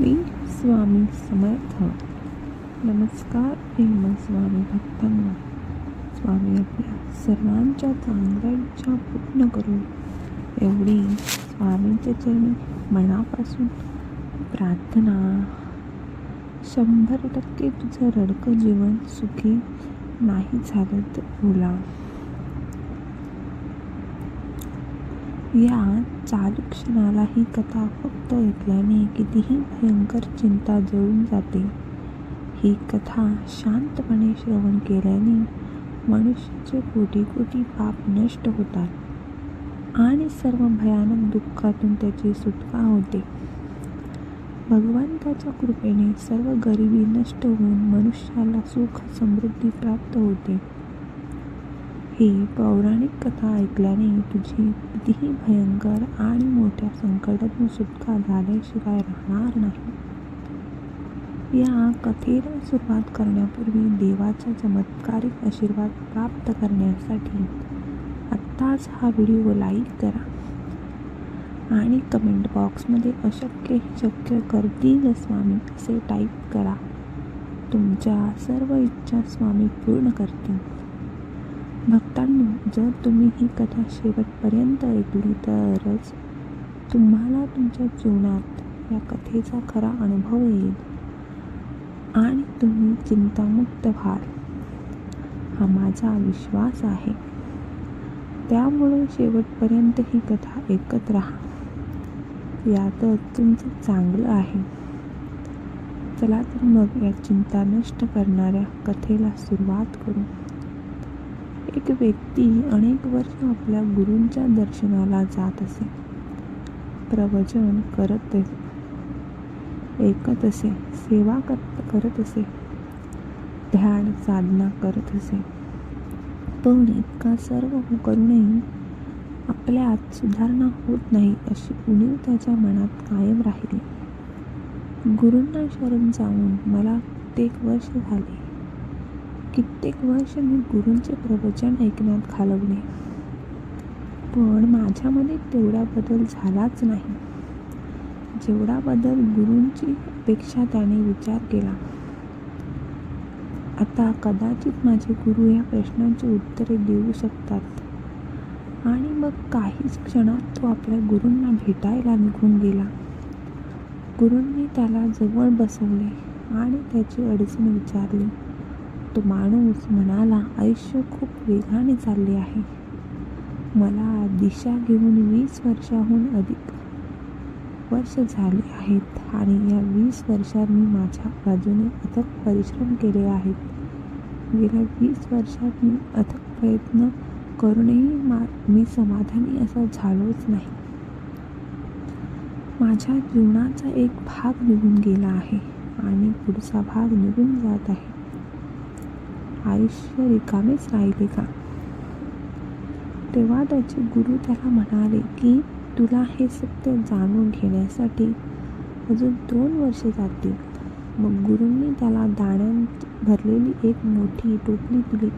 श्री स्वामी समर्थ. नमस्कार प्रेम स्वामी भक्तांना. स्वामी आपल्या सर्वांच्या चांगल्या इच्छा पूर्ण करू. एवढी स्वामींच्या चरणी मनापासून प्रार्थना. शंभर टक्के तुझं रडकं जीवन सुखी नाही झालं तर बोला. या चालू क्षणाला ही कथा फक्त ऐकल्याने कितीही भयंकर चिंता जळून जाते. ही कथा शांतपणे श्रवण केल्याने मनुष्याचे कोटी कोटी पाप नष्ट होतात आणि सर्व भयानक दुःखातून त्याची सुटका होते. भगवंताच्या कृपेने सर्व गरिबी नष्ट होऊन मनुष्याला सुख समृद्धी प्राप्त होते. ही पौराणिक कथा ऐकल्याने तुझी कितीही भयंकर आणि मोठ्या संकटातून सुटका झाल्याशिवाय राहणार नाही. या कथेला सुरुवात करण्यापूर्वी देवाचा चमत्कारिक आशीर्वाद प्राप्त करण्यासाठी आत्ताच हा व्हिडिओ लाईक करा आणि कमेंट बॉक्समध्ये अशक्य शक्य करतील स्वामी असे टाईप करा. तुमच्या सर्व इच्छा स्वामी पूर्ण करतील. भक्तांनो जर तुम्ही ही कथा शेवटपर्यंत ऐकली तरच तुम्हाला तुमच्या जीवनात या कथेचा खरा अनुभव येईल. आणि तुम्ही चिंतामुक्त व्हाल. हा माझा विश्वास आहे. त्यामुळे शेवटपर्यंत ही कथा ऐकत राहा. यातच तुमचं चांगलं आहे. चला तर मग या चिंता नष्ट करणाऱ्या कथेला सुरुवात करू. एक व्यक्ती अनेक वर्ष आपल्या गुरूंच्या दर्शनाला जात असे. प्रवचन करत ऐकत असे सेवा करत करत असे ध्यान साधना करत असे. पण इतका सर्व करूनही आपल्यात सुधारणा होत नाही अशी उणीव त्याच्या मनात कायम राहिली. गुरूंना शरण जाऊन मला कित्येक वर्ष झाले. कित्येक वर्ष मी गुरूंचे प्रवचन ऐकण्यात घालवले पण माझ्यामध्ये तेवढा बदल झालाच नाही. जेवढा बदल गुरूंची अपेक्षा त्याने विचार केला. आता कदाचित माझे गुरु या प्रश्नांची उत्तरे देऊ शकतात. आणि मग काहीच क्षणात तो आपल्या गुरूंना भेटायला निघून गेला. गुरूंनी त्याला जवळ बसवले आणि त्याची अडचण विचारली. तो माणूस म्हणाला आयुष्य खूप वेगाने चालले आहे. मला दिशा घेऊन वीस वर्षाहून अधिक वर्ष झाले आहेत आणि या वीस वर्षात मी माझ्या बाजूने अथक परिश्रम केले आहेत. गेल्या वीस वर्षात मी अथक प्रयत्न करूनही मा मी समाधानी असा झालोच नाही. माझ्या जीवनाचा एक भाग निघून गेला आहे आणि पुढचा भाग निघून जात आहे. आयुष्य रिकामेच राहिले का? तेव्हा त्याचे गुरु त्याला म्हणाले की तुला हे सत्य जाणून घेण्यासाठी अजून दोन वर्षे जातील. मग गुरूंनी त्याला दाण्यांत भरलेली एक मोठी टोपली दिली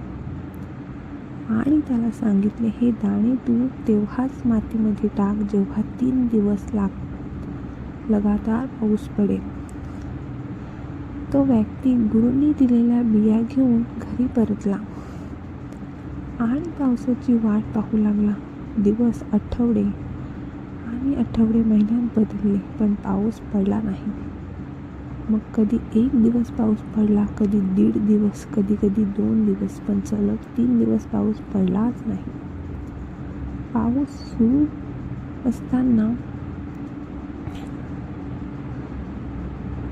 आणि त्याला सांगितले हे दाणे तू तेव्हाच मातीमध्ये टाक जेव्हा तीन दिवस लाग लगातार पाऊस पडेल. तो व्यक्ती गुरुंनी दिलेल्या बिया घेऊन घरी परतला. आणि पावसाची वाट पाहू लागला. दिवस आठवडे आणि आठवडे महिन्यात बदलले पण पाऊस पडला नाही. मग कधी एक दिवस पाऊस पडला कधी दीड दिवस कधी कधी दोन दिवस पण सलग तीन दिवस पाऊस पडलाच नाही. पाऊस सुरू असताना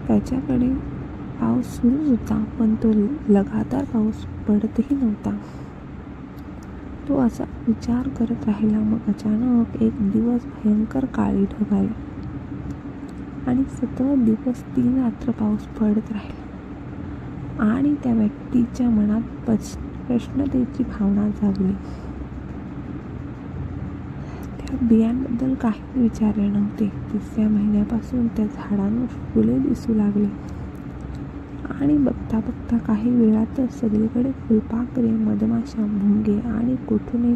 त्याच्याकडे पाऊस सुरूच होता पण तो लगातार पाऊस पडतही नव्हता. तो असा विचार करत राहिला मग अचानक एक दिवस भयंकर काळी ढग आली आणि सतत दिवस तीन रात्र पाऊस पडत राहिला. आणि त्या व्यक्तीच्या मनात पच प्रश्नतेची भावना जागली. त्या बियांबद्दल काही विचारले नव्हते. तिसऱ्या महिन्यापासून त्या झाडांवर फुले दिसू लागले. आणि बघता बघता काही वेळातच सगळीकडे फुलपाखरे मधमाशा भुंगे आणि कोठूनही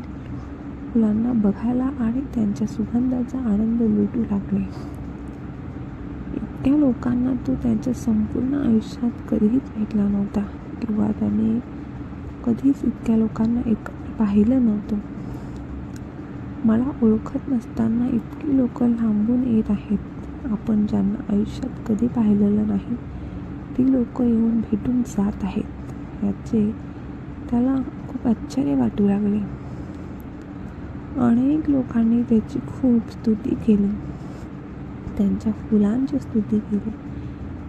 फुलांना बघायला आणि त्यांच्या सुगंधाचा आनंद लुटू लागले. इतक्या लोकांना तो त्यांच्या संपूर्ण आयुष्यात कधीच भेटला नव्हता किंवा त्याने कधीच इतक्या लोकांना एक पाहिलं नव्हतं. मला ओळखत नसताना इतकी लोक लांबून येत आहेत. आपण ज्यांना आयुष्यात कधी पाहिलेलं नाही ती लोक येऊन भेटून जात आहेत याचे त्याला खूप आश्चर्य वाटू लागले. अनेक लोकांनी त्याची खूप स्तुती केली. त्यांच्या फुलांची स्तुती केली.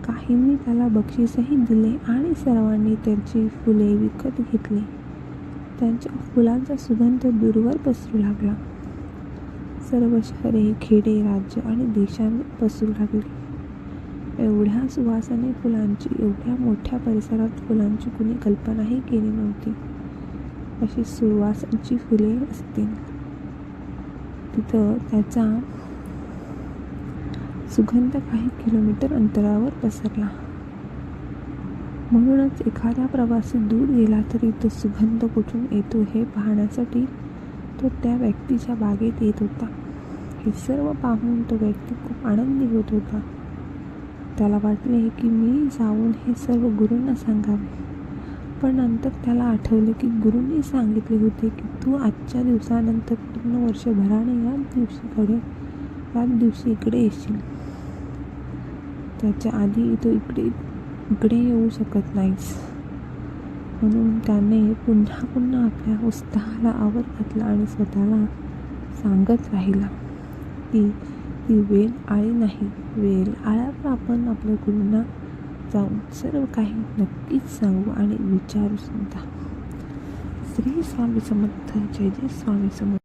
काहींनी त्याला बक्षीसही दिले आणि सर्वांनी त्यांची फुले विकत घेतली. त्यांच्या फुलांचा सुगंध दूरवर पसरू लागला. सर्व शहरे खेडे राज्य आणि देशांत पसरू लागली. एवढ्या सुवासाने फुलांची एवढ्या मोठ्या परिसरात फुलांची कुणी कल्पनाही केली नव्हती. अशी सुवासांची फुले असतील. तिथं त्याचा सुगंध काही किलोमीटर अंतरावर पसरला. म्हणूनच एखादा प्रवासी दूर गेला तरी तो सुगंध कुठून येतो हे पाहण्यासाठी तो त्या व्यक्तीच्या बागेत येत होता. हे सर्व पाहून तो व्यक्ती खूप आनंदी होत होता. त्याला वाटले की मी जाऊन हे सर्व गुरूंना सांगावे. पण नंतर त्याला आठवले की गुरूंनी सांगितले होते की तू आजच्या दिवसानंतर पूर्ण वर्षभराने याच दिवशीकडे याच दिवशी इकडे येशील. त्याच्या आधी तो इकडे इकडे येऊ शकत नाहीस. म्हणून त्याने पुन्हा पुन्हा आपल्या उत्साहाला आवर घातला आणि स्वतःला सांगत राहिला की ती वेल आळी नाही. वेल आळ्यावर आपण आपल्या गुरूंना जाऊन सर्व काही नक्कीच सांगू आणि विचारू सुद्धा. श्री स्वामी समर्थ. जय जय स्वामी समर्थ.